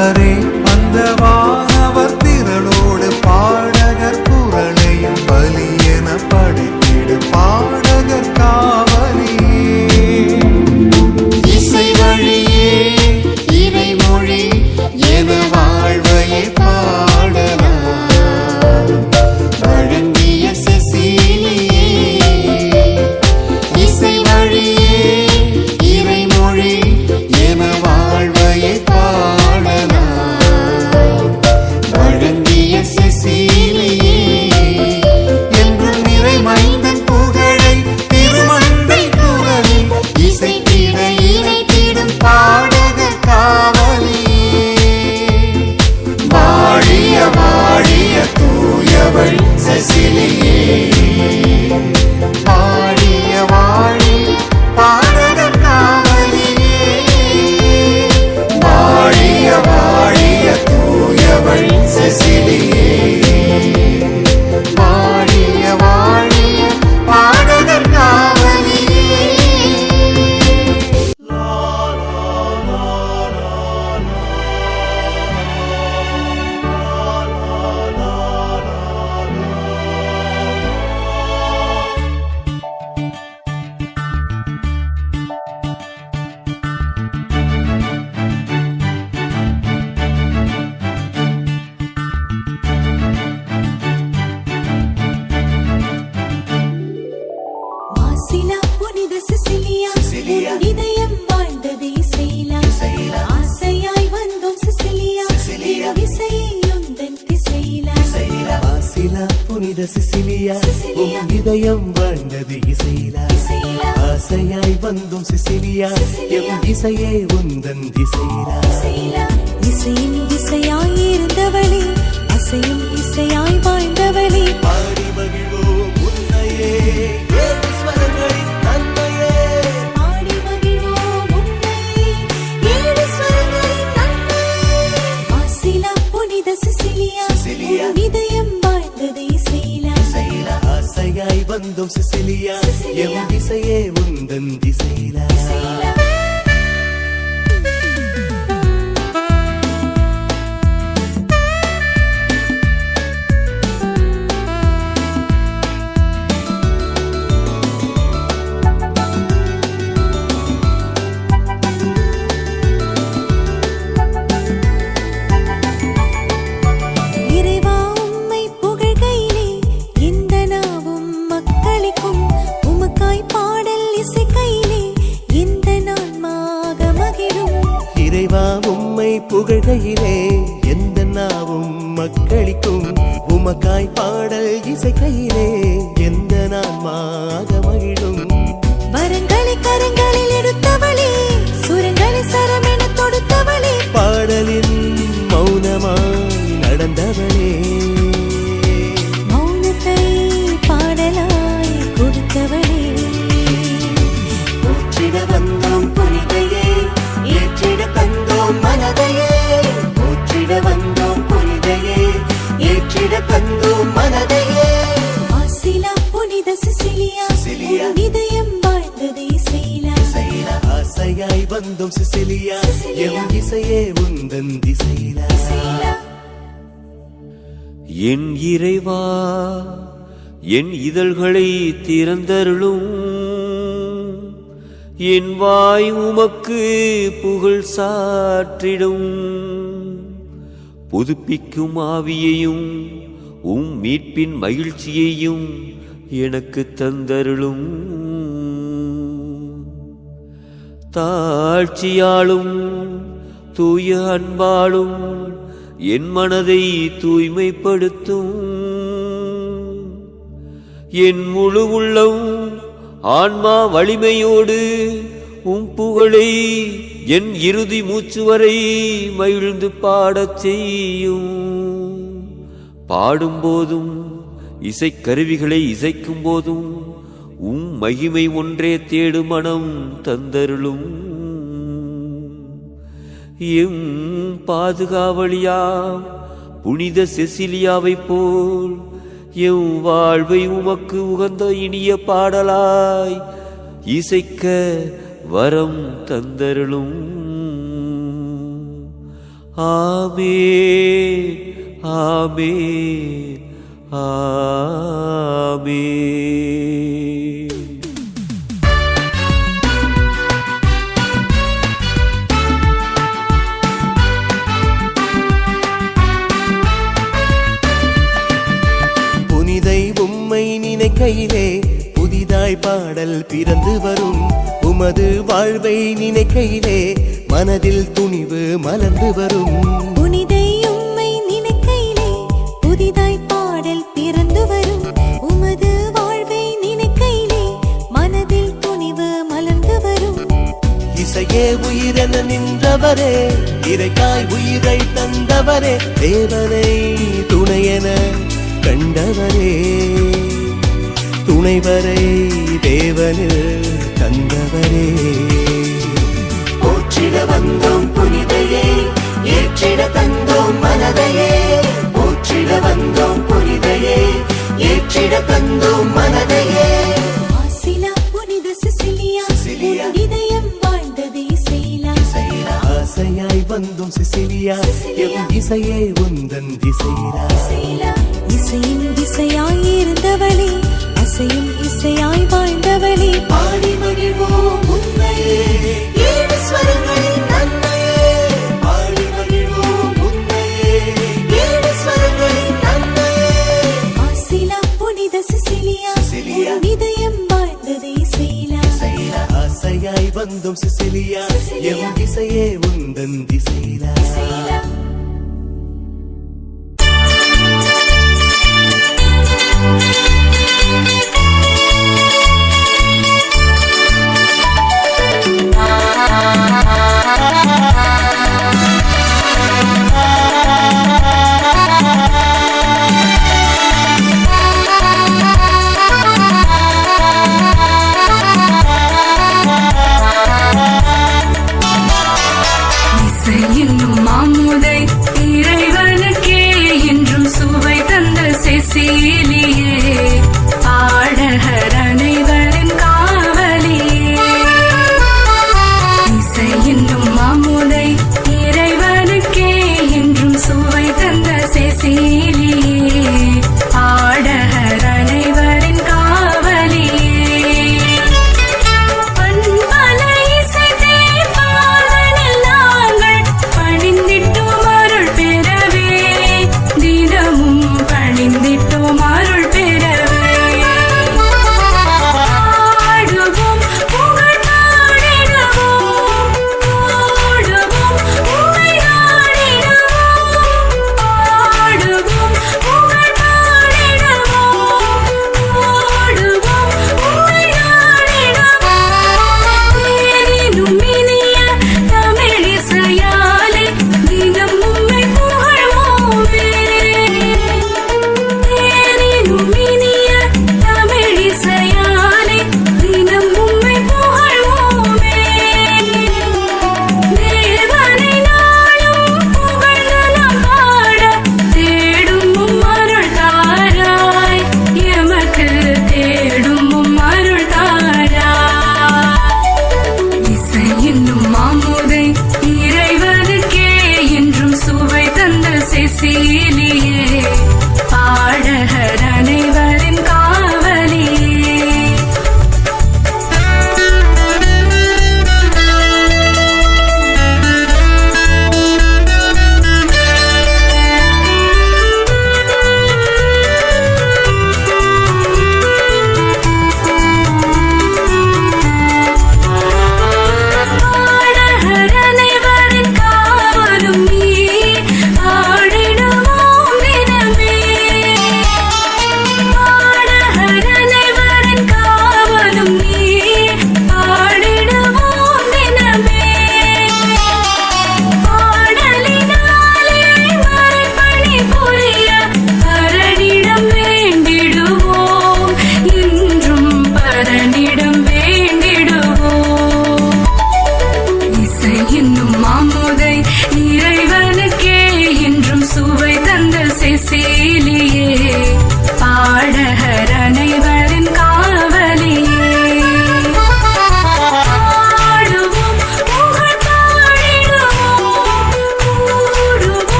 ஆண்டவரே புனித சிசிலியா. உம் இதயம் வாழ்ந்தது இசையிலா. ஆசையாய் வந்தும் சிசிலியா. எம் இசையே உந்தன் திசையிலா. இசையின் இசையாய் இருந்தவளே அசையும் இசையாய் வாழ்ந்தவளே பாடி மகிழ்வோம் உன்னையே ஆசையாய் உம்மை புகழ்கையிலே எந்த நாவும் மக்களிக்கும் உமக்காய் பாடல் இசைக்கையிலே எந்த நான் மா வந்தோம் சிசிலியா. சிசிலியா. எம் இசையே உந்தன் திசையிலா. என் இறைவா என் இதழ்களை திறந்தருளும். என் வாய் உமக்கு புகழ் சாற்றிடும். புதுப்பிக்கும் ஆவியையும் உம் மீட்பின் மகிழ்ச்சியையும் எனக்கு தந்தருளும். தாழ்ச்சியாலும் தூய அன்பாலும் என் மனதை தூய்மைப்படுத்தும். என் முழு உள்ளம் ஆன்மா வலிமையோடு உம் புகழை என் இறுதி மூச்சு வரை மகிழ்ந்து பாடச் செய்யும். பாடும்போதும் இசைக்கருவிகளை இசைக்கும் போதும் உம் மகிமை ஒன்றே தேடு மனம் தந்தருளும். எம் பாதுகாவலியாம் புனித செசிலியாவைப் போல் எம் வாழ்வை உமக்கு உகந்த இனிய பாடலாய் இசைக்க வரம் தந்தருளும். ஆமே ஆமே ஆமே புதிதாய் பாடல் பிறந்து வரும். உமது வாழ்வை நினைக்கையிலே மனதில் துணிவு மலர்ந்து வரும். புனிதை உம்மை நினைக்கையிலே புதிதாய் பாடல் பிறந்து வரும். உமது வாழ்வை நினைக்கையிலே மனதில் துணிவு மலர்ந்து வரும். இசையே உயிரென நின்றவரே இறைக்காய் உயிரை தந்தவரே தேவனை துணையென கண்டவரே. துணைவரை தேவனில் தந்தவரே. போற்றிட வந்தோம் புனிதையே ஏற்றிட தந்தோம் மனதையே. போற்றிட வந்தோம் புனிதையே ஏற்றிட தந்தோம் மனதையே. ஆசையாய் வந்தும் சிசிலியா. எம் இசையே உந்தன் திசையிலா. இசையின் இசையாய் இருந்தவளே அசையும் இசையாய் வாழ்ந்தவளே பாடி மகிழ்வோம் உன்னையே ஏழு ஸ்வரங்களின் mom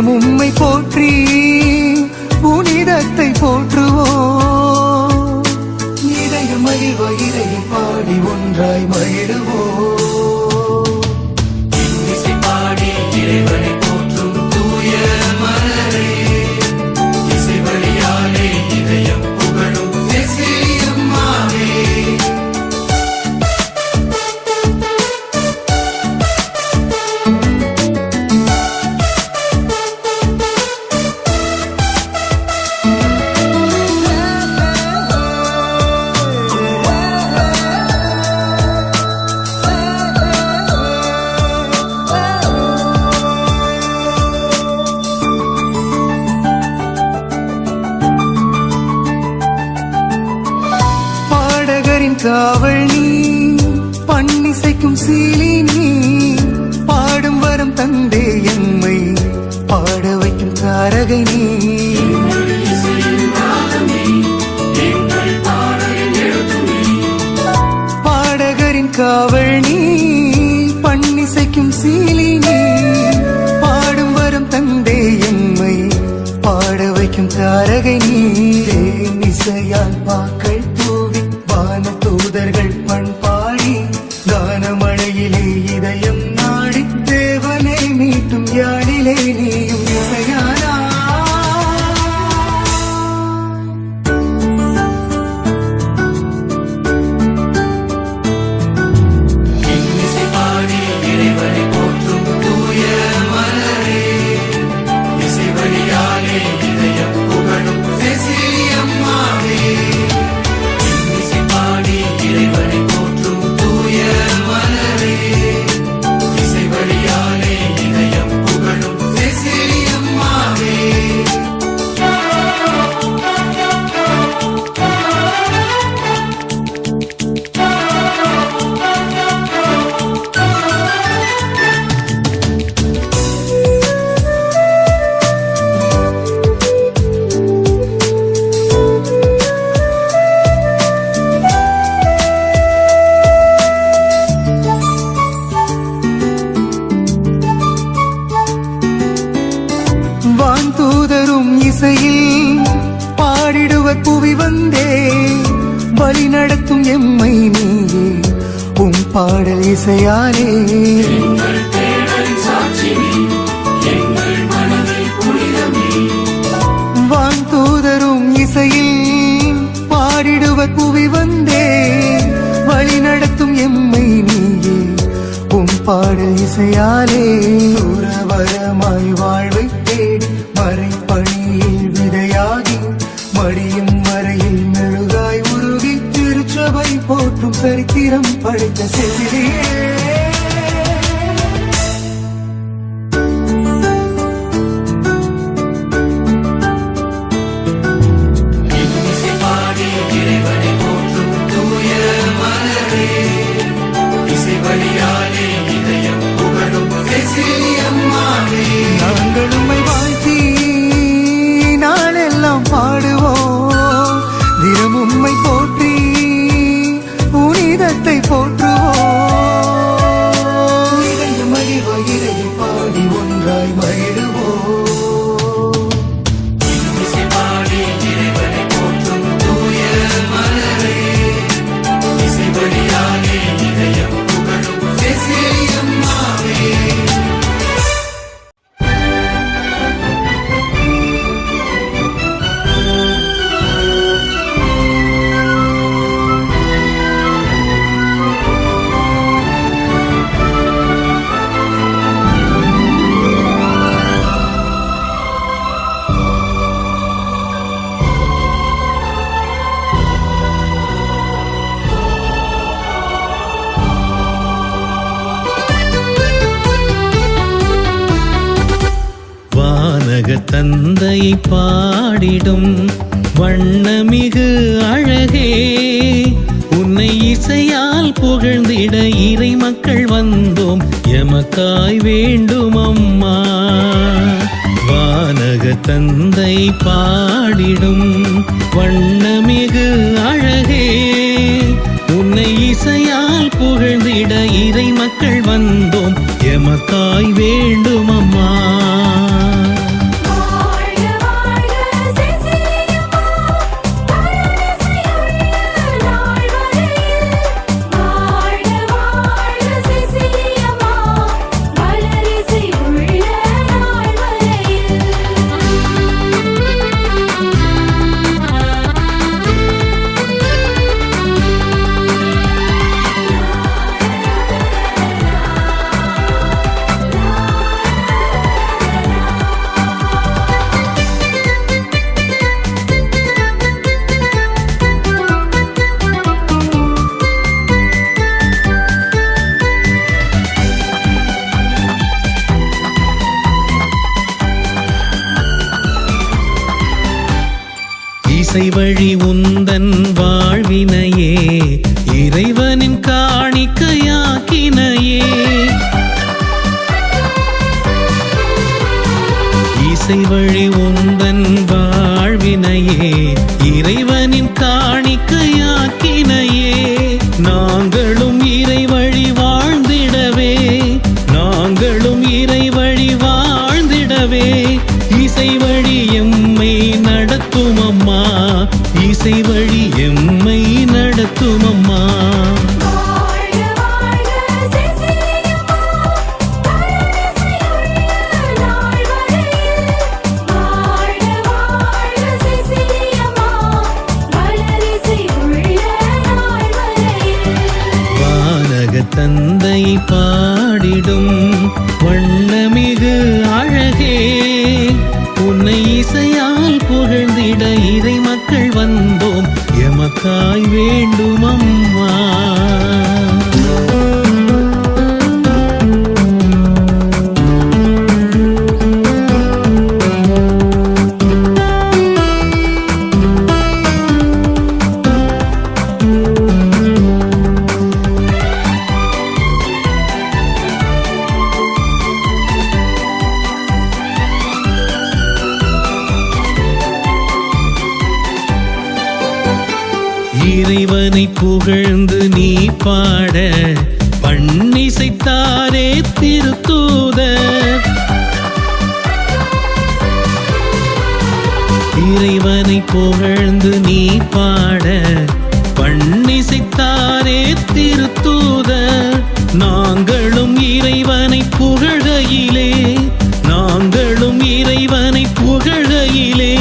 தினம் உம்மை போற்றி புனிதத்தை போற்றுவோம். இதயம் மகிழ்வ இதையும் பாடி ஒன்றாய் மகிழுவோம். காவல் நீ பண்ணிசைக்கும் சீலி நீ பாடும் வரம் தந்தே எம்மை பாட வைக்கும் தாரகை நீ தூதர்கள் பண்பா பாடிடுவர் புவி வந்தே வழி நடத்தும் எம்மை நீயே உம் பாடல் இசையாலே. உறவரமாய் வாழ்வை தேடி மறை பணியில் விதையாகி மடியும் வரையில் மெழுகாய் உருகி திருச்சபை போற்றும் சரித்திரம் படைத்த செவிலியே. தந்தையை பாடிடும் வண்ணமிகு அழகே. உன்னை இசையால் புகழ்ந்திட இறை மக்கள் வந்தோம். எமக்காய் வேண்டும் அம்மா வானக தந்தை பாடிடும் வண்ணமிகு அழகே. உன்னை இசையால் புகழ்ந்திட இறை மக்கள் வந்தோம். எமக்காய் வேண்டும் அம்மா இசை வழி உந்தன் வாழ்வினையே இறைவனின் காணிக்கையாக்கினையே. இசை வழி உந்தன் இறைவனை புகழ்ந்து நீ பாட பண்ணிசைத்தாரே திருத்தூதர் இறைவனை புகழ்ந்து நீ பாட பண்ணிசைத்தாரே திருத்தூதர் நாங்களும் இறைவனை புகழ்கையிலே நாங்களும் இறைவனை புகழ்கையிலே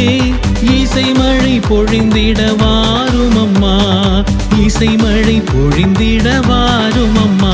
இசை மழை பொழிந்திட வாரும் அம்மா இசை மழை பொழிந்திட வாரும் அம்மா